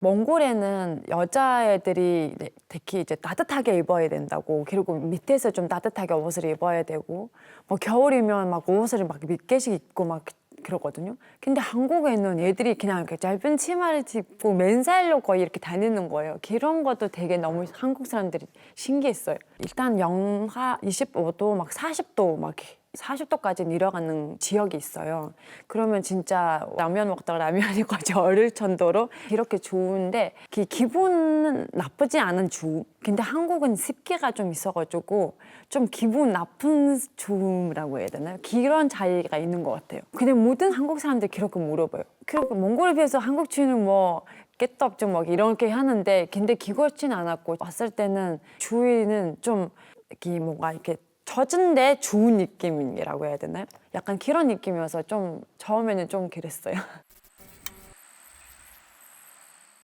몽골에는 여자애들이 특히 이제 따뜻하게 입어야 된다고 그리고 밑에서 좀 따뜻하게 옷을 입어야 되고 뭐 겨울이면 막 옷을 막 몇 개씩 입고 막 그러거든요. 근데 한국에는 애들이 그냥 이렇게 짧은 치마를 입고 맨살로 거의 이렇게 다니는 거예요. 그런 것도 되게 너무 한국 사람들이 신기했어요. 일단 영하 25도 막 40도 막 40도까지 내려가는 지역이 있어요. 그러면 진짜 라면 먹다가 라면이 거의 얼을 정도로 이렇게 좋은데 그 기분은 나쁘지 않은 주. 근데 한국은 습기가 좀 있어가지고 좀 기분 나쁜 주라고 해야 되나요? 그런 차이가 있는 것 같아요. 근데 모든 한국 사람들이 그렇게 물어봐요. 그리고 몽골에 비해서 한국 주는 뭐 없죠 뭐 이렇게 하는데 근데 그렇진 않았고 왔을 때는 주위는 좀 이렇게 뭔가 이렇게 젖은데 좋은 느낌이라고 해야 되나요? 약간 그런 느낌이어서 좀 처음에는 좀 그랬어요.